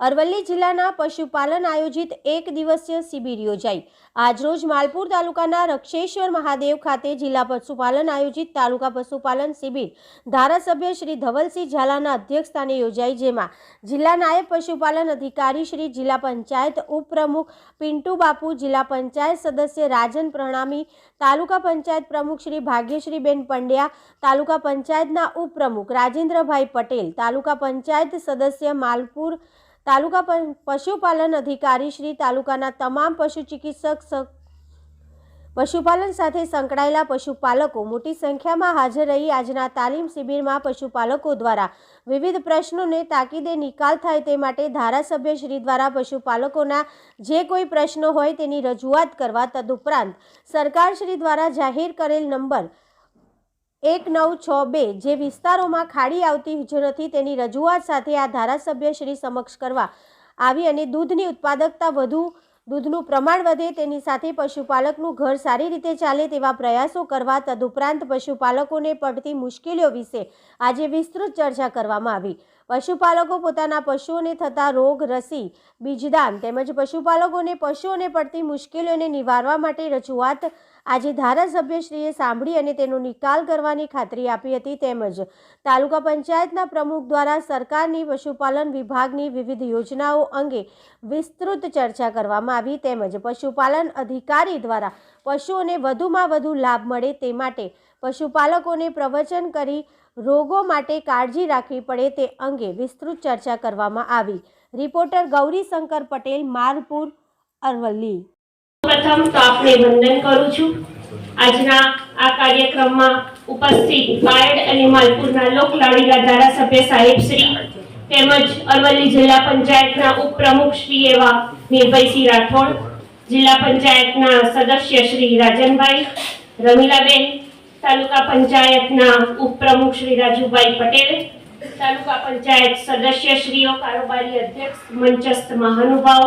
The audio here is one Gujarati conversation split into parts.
અરવલ્લી જિલ્લાના પશુપાલન આયોજિત એક દિવસીય શિબિર યોજાઈ. આજરોજ માલપુર તાલુકાના રક્ષેશ્વર મહાદેવ ખાતે જિલ્લા પશુપાલન આયોજિત તાલુકા પશુપાલન શિબિર ધારાસભ્ય શ્રી ધવલસિંહ ઝાલાના અધ્યક્ષસ્થાને યોજાઈ, જેમાં જિલ્લા નાયબ પશુપાલન અધિકારી શ્રી જિલ્લા પંચાયત ઉપપ્રમુખ પિન્ટુ બાપુ, જિલ્લા પંચાયત સદસ્ય રાજન પ્રણામી, તાલુકા પંચાયત પ્રમુખ શ્રી ભાગ્યશ્રીબેન પંડ્યા, તાલુકા પંચાયતના ઉપપ્રમુખ રાજેન્દ્રભાઈ પટેલ, તાલુકા પંચાયત સદસ્ય માલપુર તાલુકા પશુપાલન અધિકારી શ્રી તાલુકાના તમામ પશુ ચિકિત્સક પશુપાલન સાથે સંકળાયેલા પશુપાલકો મોટી સંખ્યામાં હાજર રહી આજના તાલીમ શિબિરમાં પશુપાલકો દ્વારા વિવિધ પ્રશ્નોને તાકીદે નિકાલ થાય તે માટે ધારાસભ્ય શ્રી દ્વારા પશુપાલકોના જે કોઈ પ્રશ્નો હોય તેની રજૂઆત કરવા તદુપરાંત સરકાર શ્રી દ્વારા જાહેર કરેલ નંબર એક નવ છ બે જે વિસ્તારોમાં ખાડી આવતી જ નથી તેની રજૂઆત સાથે આ ધારાસભ્ય શ્રી સમક્ષ કરવા આવી અને દૂધની ઉત્પાદકતા વધુ, દૂધનું પ્રમાણ વધે તેની સાથે પશુપાલકનું ઘર સારી રીતે ચાલે તેવા પ્રયાસો કરવા તદુપરાંત પશુપાલકોને પડતી મુશ્કેલીઓ વિશે આજે વિસ્તૃત ચર્ચા કરવામાં આવી. પશુપાલકો પોતાના પશુઓને થતા રોગ રસી, બીજદાન તેમજ પશુપાલકોને પશુઓને પડતી મુશ્કેલીઓને નિવારવા માટે રજૂઆત આજે ધારાસભ્યશ્રીએ સાંભળી અને તેનો નિકાલ કરવાની ખાતરી આપી હતી તેમજ તાલુકા પંચાયતના પ્રમુખ દ્વારા સરકારની પશુપાલન વિભાગની વિવિધ યોજનાઓ અંગે વિસ્તૃત ચર્ચા કરવામાં આવી તેમજ પશુપાલન અધિકારી દ્વારા પશુઓને વધુમાં વધુ લાભ મળે તે માટે પશુપાલકોને પ્રવચન કરી રોગો માટે કાળજી રાખવી પડે તે અંગે વિસ્તૃત ચર્ચા કરવામાં આવી. રિપોર્ટર ગૌરીશંકર પટેલ મારપુર અરવલ્લી. પ્રથમ તો આપને વંદન કરું છું. આજના આ કાર્યક્રમમાં ઉપસ્થિત બાયડ અને માલપુરના લોકલાડીલા ધારાસભ્ય સાહેબ શ્રી તેમજ અરવલ્લી જિલ્લા પંચાયતના ઉપપ્રમુખ શ્રી એવા નિર્ભયસિંહ રાઠોડ, જિલ્લા પંચાયતના સદસ્ય શ્રી રાજનભાઈ રમીલાબેન તાલુકા પંચાયતના ઉપપ્રમુખ શ્રી રાજુભાઈ પટેલ, તાલુકા પંચાયત સદસ્યશ્રીઓ, કારોબારી અધ્યક્ષ, મંચસ્થ મહાનુભાવ,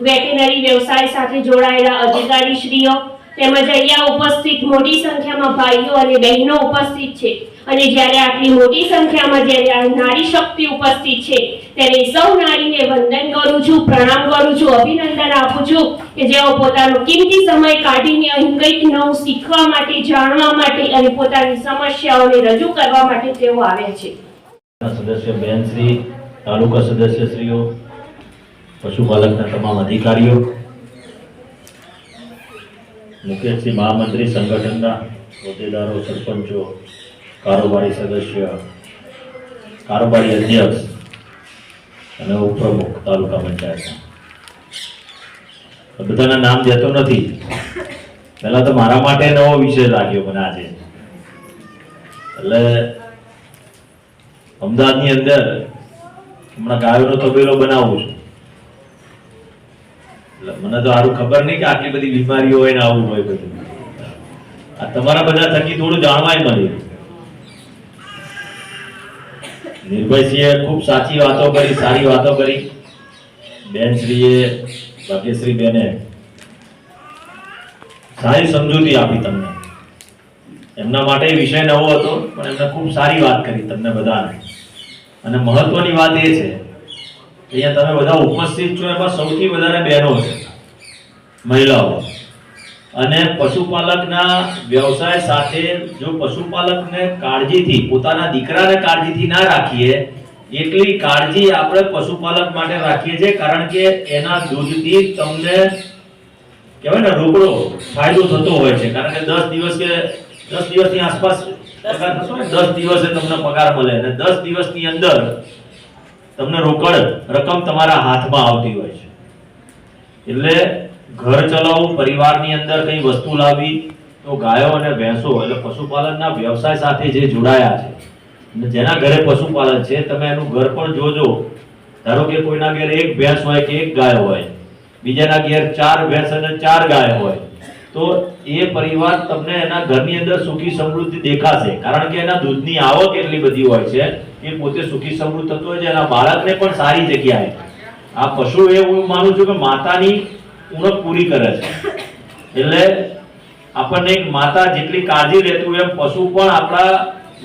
વેટેનરી વ્યવસાય સાથે જોડાયેલા અધિકારીશ્રીઓ તેમજ અહીંયા ઉપસ્થિત મોટી સંખ્યામાં ભાઈઓ અને બહેનો ઉપસ્થિત છે. અને જ્યારે આટલી મોટી સંખ્યામાં જ્યારે નારી શક્તિ ઉપસ્થિત છે, ત્યારે સૌ નારીને વંદન કરું છું, પ્રણામ કરું છું, અભિનંદન આપું છું કે જેઓ પોતાનો કિંમતી સમય કાઢીને અહીં કંઈક નવું શીખવા માટે, જાણવા માટે અને પોતાની સમસ્યાઓને રજૂ કરવા માટે તેઓ આવે છે. સદસ્ય બેનશ્રી, તાલુકા સદસ્યશ્રીઓ, પશુપાલકના તમામ અધિકારીઓ મુખ્યશ્રી મહામંત્રી સંગઠનના હોદ્દેદારો, સરપંચો, કારોબારી સદસ્ય, કારોબારી અધ્યક્ષ અને ઉપપ્રમુખ તાલુકા પંચાયતના. બધાના નામ દેતો નથી. પહેલા તો મારા માટે નવો વિષય લાગ્યો મને આજે. એટલે અમદાવાદની અંદર હમણાં ગાયોનો તબેલો બનાવું છું. મને તો સારું ખબર નહીં કે આટલી બધી બીમારીઓ હોય ને આવું હોય બધું. આ તમારા બધા થકી થોડું જાણવાય મળ્યું. નિર્ભયસિંહે ખૂબ સાચી વાતો કરી, સારી વાતો કરી. બેનશ્રીએ ભાગ્યશ્રી બેને સારી સમજૂતી આપી તમને. એમના માટે વિષય નવો હતો, પણ એમને ખૂબ સારી વાત કરી તમને બધાને. અને મહત્વની વાત એ છે અહીંયા તમે બધા ઉપસ્થિત છો એમાં સૌથી વધારે બહેનો છે. મહિલાઓ. અને પશુપાલકના વ્યવસાય સાથે જો પશુપાલકને કાળજીથી પોતાના દીકરાને કાળજીથી ના રાખીએ એટલી કાળજી આપણે પશુપાલક માટે રાખીએ છીએ કારણ કે એના દૂધથી તમને કહેવાય ને રોકડો ફાયદો થતો હોય છે. કારણ કે દસ દિવસ કે દસ દિવસની આસપાસ દસ દિવસે તમને પગાર મળે. અને દસ દિવસની અંદર તમને રોકડ રકમ તમારા હાથમાં આવતી હોય છે. એટલે ઘર ચલાવવું પરિવારની અંદર કઈ વસ્તુ લાવવી, તો ગાયો અને ભેંસો, એટલે પશુપાલનના વ્યવસાય સાથે જે જોડાયા છે. જેના ઘરે પશુપાલન છે, તમે એનું ઘર પણ જોજો. ધારો કે કોઈના ઘરે એક ભેંસ હોય કે એક ગાય હોય, બીજાના ઘેર ચાર ભેંસ અને ચાર ગાય હોય તો એ પરિવાર તમને એના ઘરની અંદર સુખી સમૃદ્ધિ દેખાશે. કારણ કે એના દૂધની આવક એટલી બધી હોય છે એ પોતે સુખી સમૃદ્ધ થતો હોય છે, એના બાળકને પણ સારી જગ્યાએ. આ પશુ એ હું માનું છું કે માતાની ઉણપ પૂરી કરે છે. એટલે આપણને એક માતા જેટલી કાળજી હોય એમ પશુ પણ આપણા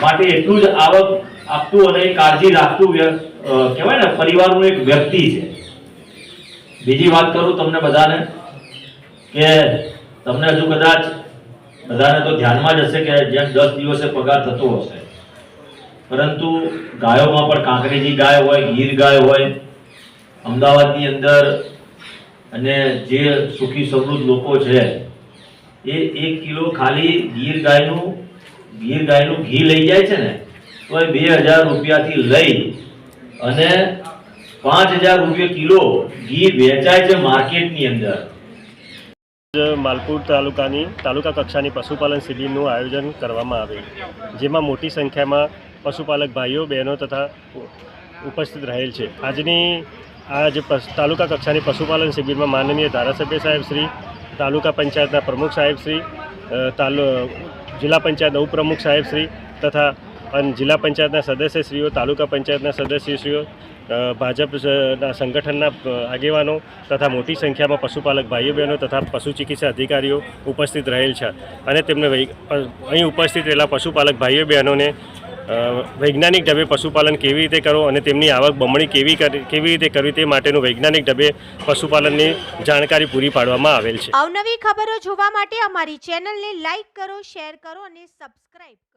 માટે એટલું જ આવક આપતું અને કાળજી રાખતું કહેવાય ને, પરિવારનું એક વ્યક્તિ છે. બીજી વાત કરું તમને બધાને કે તમને હજુ કદાચ બધાને તો ધ્યાનમાં જ હશે કે જેમ દસ દિવસે પગાર થતો હશે. પરંતુ ગાયોમાં પણ કાંકરેજી ગાય હોય, ગીર ગાય હોય, અમદાવાદની અંદર અને જે સુખી સમૃદ્ધ લોકો છે, એ એક કિલો ખાલી ગીર ગાયનું ગીર ગાયનું ઘી લઈ જાય છે ને, તો એ બે હજાર રૂપિયાથી લઈ અને પાંચ હજાર રૂપિયા કિલો ઘી વેચાય છે માર્કેટની અંદર. માલપુર તાલુકાની, તાલુકા કક્ષાની પશુપાલન શિબિરનું આયોજન કરવામાં આવે. જેમાં મોટી સંખ્યામાં પશુપાલક ભાઈઓ, બહેનો તથા ઉપસ્થિત રહેલ છે. આજની આ જે તાલુકા કક્ષાની પશુપાલન શિબિરમાં માનનીય ધારાસભ્ય સાહેબ શ્રી, તાલુકા પંચાયતના પ્રમુખ સાહેબ શ્રી તાલુ, જિલ્લા પંચાયતના ઉપપ્રમુખ સાહેબ શ્રી તથા અન જિલ્લા પંચાયતના સદસ્યશ્રીઓ, તાલુકા પંચાયતના સદસ્યશ્રીઓ ભાજપના સંગઠનના આગેવાનો તથા મોટી સંખ્યામાં પશુપાલક ભાઈઓ બહેનો તથા પશુ ચિકિત્સા અધિકારીઓ ઉપસ્થિત રહેલ છે. અને તેમને અહીં ઉપસ્થિત રહેલા પશુપાલક ભાઈઓ બહેનોને વૈજ્ઞાનિક ઢબે પશુપાલન કેવી રીતે કરો અને તેમની આવક બમણી કેવી કેવી રીતે કરવી તે માટેનું વૈજ્ઞાનિક ઢબે પશુપાલનની જાણકારી પૂરી પાડવામાં આવેલ છે. અવનવી ખબરો જોવા માટે અમારી ચેનલને લાઇક કરો, શેર કરો અને સબસ્ક્રાઇબ કરો.